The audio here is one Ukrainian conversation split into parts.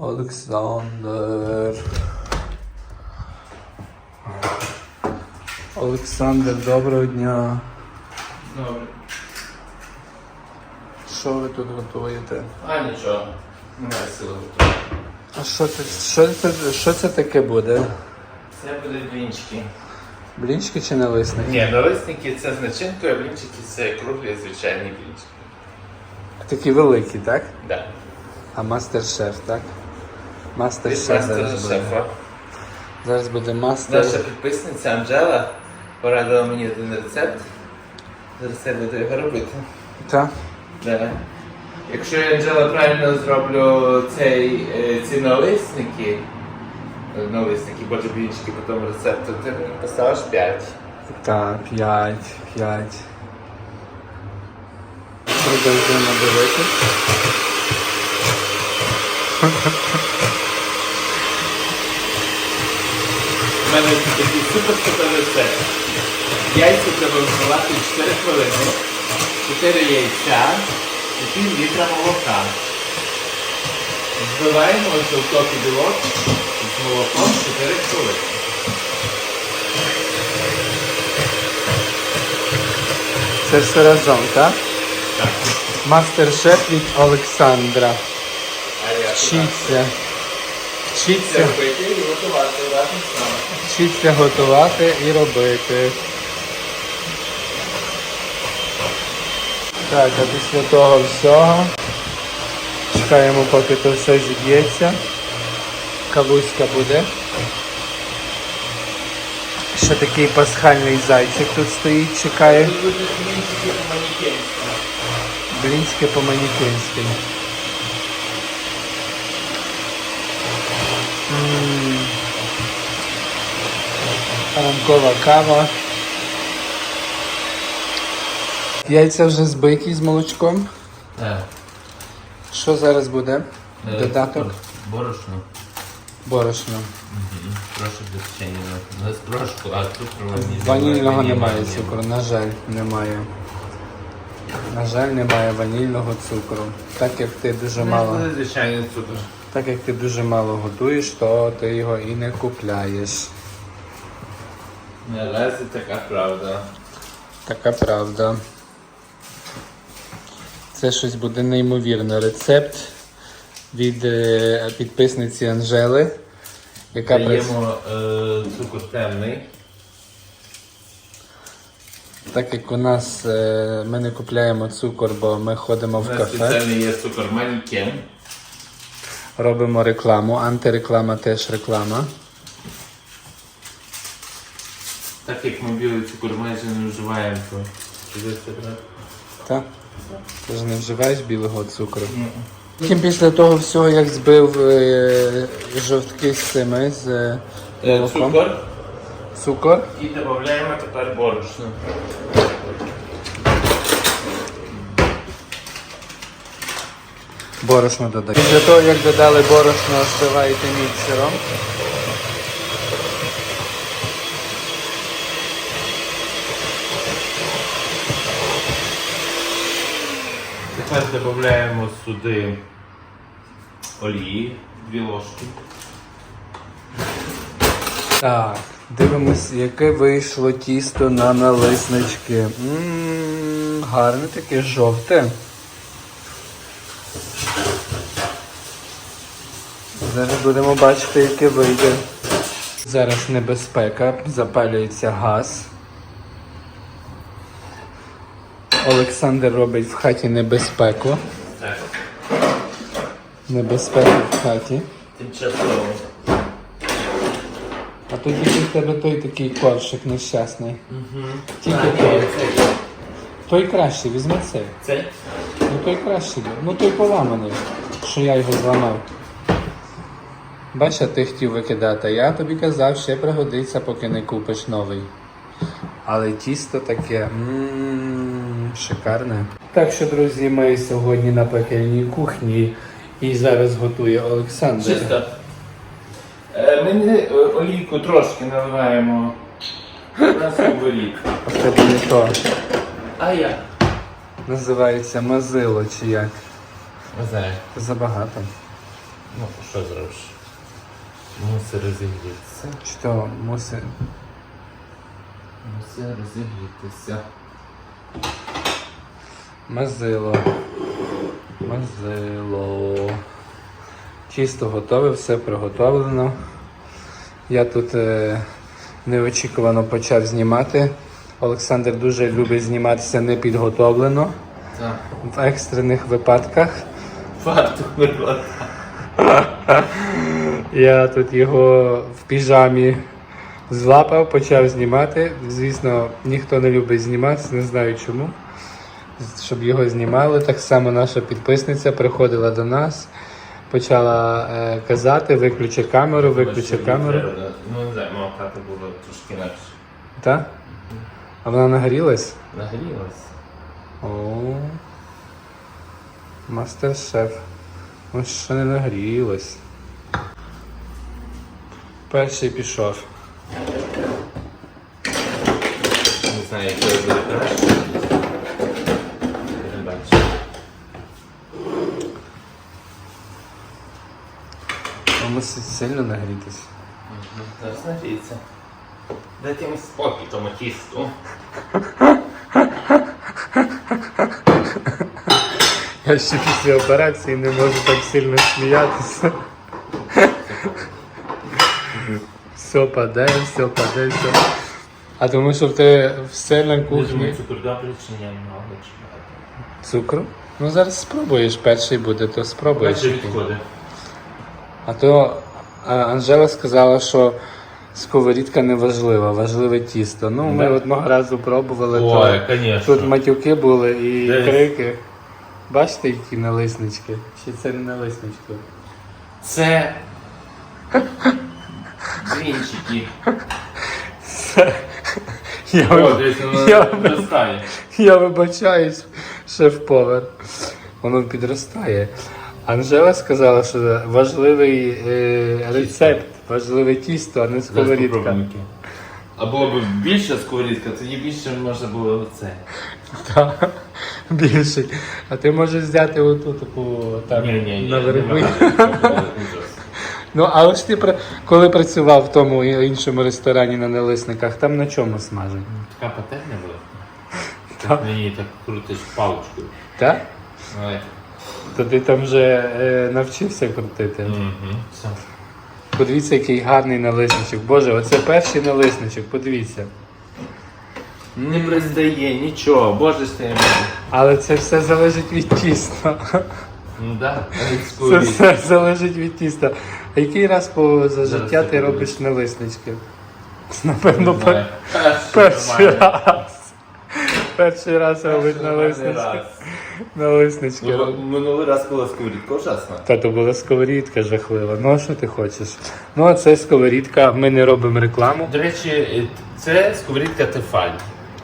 Олександр. Олександр, доброго дня. Добре. Що ви тут готуєте? А нічого. Немає сили готувати. А що це, що це, що це таке буде? Це будуть блінчики. Блінчики чи налисники? Ні, налисники це з начинкою, а блінчики це круглі звичайні блінчики. Такі великі, так? Да. А мастер-шеф, так? Мастер-шеф Від зараз буде. шефа. Зараз буде мастер. Наша підписниця Анжела порадила мені один рецепт. Зараз я буду його робити. Так? Да. Якщо я Анжела правильно зроблю цей, е, ці налисники, е, налисники, боже блінчики по тому рецепту, ти мені поставиш 5. Так, п'ять, п'ять. Продовжуємо дивитися. У мене такий супер супер рецепт. Яйця треба вбивати 4 хвилини, 4 яйця і пів літра молока. Збиваємо жовток і білок з молоком 4 хвилини. Це все разом, так? Так. Мастер-шеф від Олександра. А я Вчіться. Це Вчіться. робити і готувати разом з нами. Вчіться готувати і робити. Так, а після того всього чекаємо, поки то все зіб'ється. Кавуська буде. Ще такий пасхальний зайчик тут стоїть, чекає. Блінське по-манікинськи. М. Ранкова кава. Яйця вже збиті з молочком. Так. Що зараз буде? Е, Додаток Борошно. борошно. Прошу до печення. Не з а цукру ванільного. Ванільного немає цукру, на жаль, немає. На жаль, немає ванільного цукру. Так як ти дуже мало. Звичайний цукор. Так як ти дуже мало готуєш, то ти його і не купляєш. Наразі така правда. Така правда. Це щось буде неймовірне. Рецепт від е, підписниці Анжели, яка працює. Даємо е, цукор темний. Так як у нас е, ми не купляємо цукор, бо ми ходимо У в нас кафе, спеціальний є цукор манікен. робимо рекламу. Антиреклама теж реклама. Так як ми білий цукор майже не вживаємо, то туди це. Так? Ти ж не вживаєш білого цукру. Потім після того всього, як збив е, жовтки з цими, з е, Е, молоком, Цукор. цукор, І додаємо тепер борошно. борошно додаємо. Після того, як додали борошно, збиваєте міксером. Тепер додаємо сюди олії, дві ложки. Так, дивимось, яке вийшло тісто на налиснички. Ммм, гарне таке жовте. Зараз будемо бачити, яке вийде. Зараз небезпека, запалюється газ. Олександр робить в хаті небезпеку. Так. Небезпеку в хаті. Тимчасово. А тоді в тебе той такий коршик нещасний. Угу. Тільки А, ні, той. цей. Той кращий, візьми цей. Цей? Ну той кращий. Ну той поламаний, що я його зламав. Бачиш, а ти хотів викидати. Я тобі казав, ще пригодиться, поки не купиш новий. Але тісто таке м, шикарне. Так що, друзі, ми сьогодні на пекельній кухні і зараз готує Олександр. Чисто. Е, Ми е, олійку трошки наливаємо на сковорідку. А тебе не то. А я? Називається мазило чи як. Не знаю. Забагато. Ну, що зробиш? Мусить розігрітися. Що мусить. Мусить розігрітися. Мазило. Мазило. Тісто готове, все приготовлено. Я тут е, неочікувано почав знімати. Олександр дуже любить зніматися непідготовлено Так. в екстрених випадках. Виглядає. Я тут його в піжамі злапав, почав знімати. Звісно, ніхто не любить зніматися, не знаю чому. Щоб його знімали. Так само наша підписниця приходила до нас, почала е, казати, виключи камеру, виключи камеру. Ну, не знаю, мого тата було трошки інакше. Так? А вона нагорілась? Нагрілась. О. Мастер-шеф. Ну що не нагрілась. Перший пішов. Не знаю, як це буде краще. Не бачу. А мусить сильно нагрітись. Зараз нагріється. Дайте йому спокій тому тісту. Я ще після операції не можу так сильно сміятися. Все паде, все паде, все. А тому що в тебе все на кухні. цукор добре чи ні? Много чи багато? Цукру? Ну зараз спробуєш, перший буде, то спробуєш. Перший відходить. А то Анжела сказала, що сковорідка не важлива, важливе тісто. Ну, ми Да. одного разу пробували, Ой, то конечно. тут матюки були і Десь. крики. Бачите, які налиснички? Чи це не налиснички? Це Блінчики. Я, О, виб- десь я, воно я вибачаюсь, шеф-повар. Воно підростає. Анжела сказала, що важливий е, рецепт, важливе тісто, а не сковорідка. А було б більше сковорідка, тоді більше можна було це. Так, більший. А ти можеш взяти оту таку так, Ні, ні, ні. наверху. Ну, але ж ти пра- коли працював в тому і- іншому ресторані на налисниках, там на чому смажать? Така пательня була. Так. Мені так крутиш паличкою. Так? Ой. То ти там вже е, навчився крутити. Мгм. Все. Подивіться, який гарний налисничок. Боже, оце перший налисничок, подивіться. Не пристає нічого, боже мене. Але це все залежить від тіста. Ну да, Це все залежить від тіста. А який раз по за Зараз життя я ти подивлюсь. робиш налиснички? Напевно, Не знаю. перший Нормально. раз. Перший раз робить нормальний налиснички. раз. Ну. Минулий раз була сковорідка ужасна. Та то була сковорідка жахлива. Ну а що ти хочеш? Ну а це сковорідка, ми не робимо рекламу. До речі, це сковорідка Тефаль.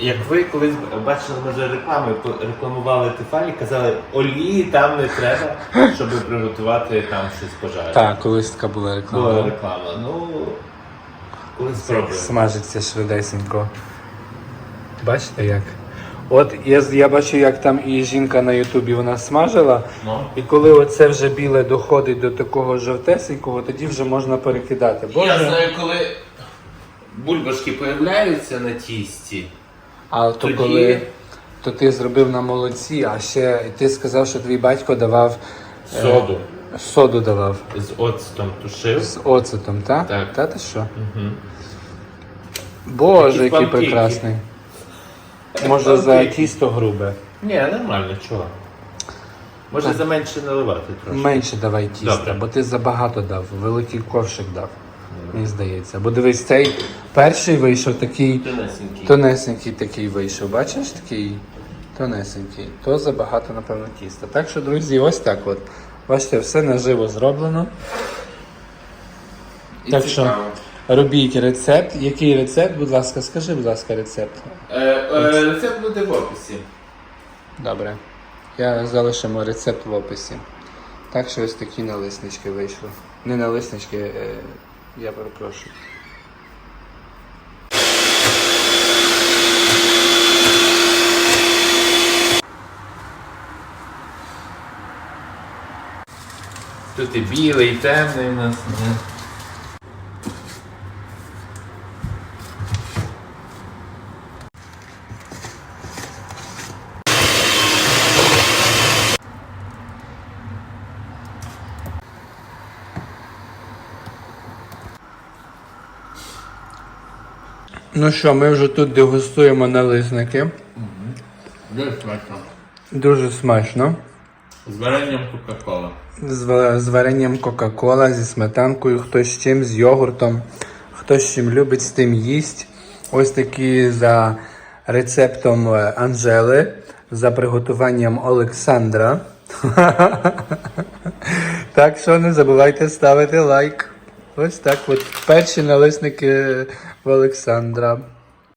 Як ви колись бачили, може реклами рекламували Тефаль і казали, олії там не треба, щоб приготувати там щось пожарити. Так, колись така була Була реклама. реклама. Ну, коли спробуємо. Смажиться швидесенько. Бачите як? От я, я бачу, як там і жінка на Ютубі вона смажила. Ну. І коли оце вже біле доходить до такого жовтесенького, тоді вже можна перекидати. Я Боже, знаю, коли бульбашки появляються на тісті, а то тоді- коли то ти зробив на молоці, а ще ти сказав, що твій батько давав е, соду соду давав з оцтом тушив. з оцетом, так? Так. Та ти що? Мгм. Боже, Такі який панкейки. прекрасний. Може за тісто грубе. Ні, нормально, чого. Може заменше наливати трошки. Менше давай тіста, Добре. бо ти забагато дав, великий ковшик дав. Мені здається. Бо дивись, цей перший вийшов такий Тонесенький. тонесенький такий вийшов. Бачиш такий тонесенький. То забагато, напевно, тіста. Так що, друзі, ось так от. Бачите, все наживо зроблено. І так що цікаво. Робіть рецепт. Який рецепт, будь ласка, скажи, будь ласка, рецепт. Е, е, рецепт буде в описі. Добре. Я залишимо рецепт в описі. Так що ось такі налиснички вийшли. Не налиснички, е, я перепрошую. Тут і білий, і темний у нас. Ну що, ми вже тут дегустуємо налисники. Дуже смачно. Дуже смачно. З варенням Кока-Кола. З, з варенням Кока-Кола, зі сметанкою, хтось з чим, з йогуртом, хтось з чим любить, з тим їсть. Ось такі за рецептом е, Анжели, за приготуванням Олександра. Так що не забувайте ставити лайк. Ось так от перші налисники Олександра.